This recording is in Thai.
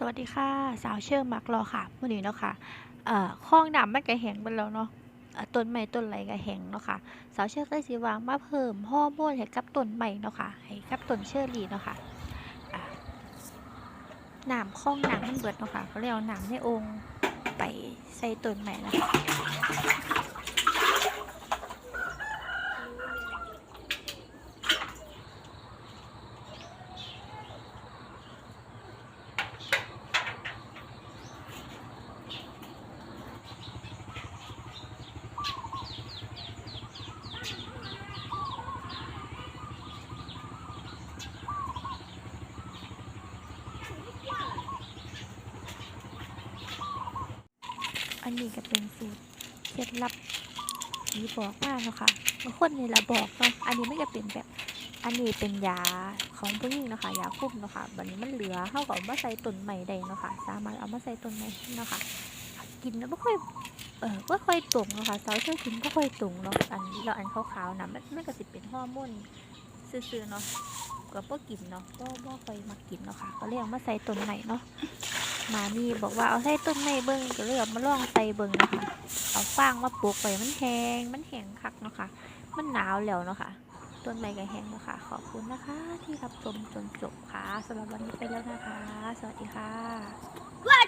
สวัสดีค่ะสาวเชื่อมักรอค่ะมื่อนี้เนาะค่ะเอ่อคลองน้ำมันก็แห้งไปแล้วเนาะต้นไม้ต้นไรก็แห้งเนาะค่ะสาวเชื่อได้สิวางมาเพิ่มฮอร์โมนให้กับต้นไม้เนาะค่ะให้กับต้นเชอรี่เนาะค่ะอ่าน้ำคลองน้ำมันเบิดเนาะค่ะก็เลยเอาน้ำในองค์ไปใส่ต้นไม้นะคะ อันนี้ก็เป็นสูตรเคล็ดลับที่บอกมากเนาะค่ะบางคนนี่ละบอกเนาะ อันนี้ไม่จะเป็นแบบ อันนี้เป็นยาของผู้หญิงเนาะค่ะ ยาคุมเนาะค่ะบัดนี้มันเหลือเท่ากับเอามาใส่ต้นใหม่ได้เนาะค่ะ สามารถเอามาใส่ต้นใหม่เนาะค่ะ กินแล้วไม่ค่อย เออไม่ค่อยตรงเนาะค่ะสาเชื่อกินไม่ค่อยตรงเนาะ อันเราอันขาวๆนะมันมันก็สิเป็นฮอร์โมนซื่อๆเนาะก็บ่กินเนาะก็บ่ค่อยมากินเนาะค่ะ ก็เลยเอามาใส่ต้นใหม่เนาะ มานี่บอกว่าเอาใส่ต้นไม้เบิ้งก็เลยเอามาล่องใส่เบิ้งนะคะเอาฟางมาปลูกไว้มันแห้งมันแห้งคักเนาะค่ะ มันหนาวแล้วเนาะค่ะต้นไม้ก็แห้งเนาะค่ะ ขอบคุณนะคะ ที่รับชมจนจบค่ะสำหรับวันนี้ไปแล้วนะคะ สวัสดีค่ะ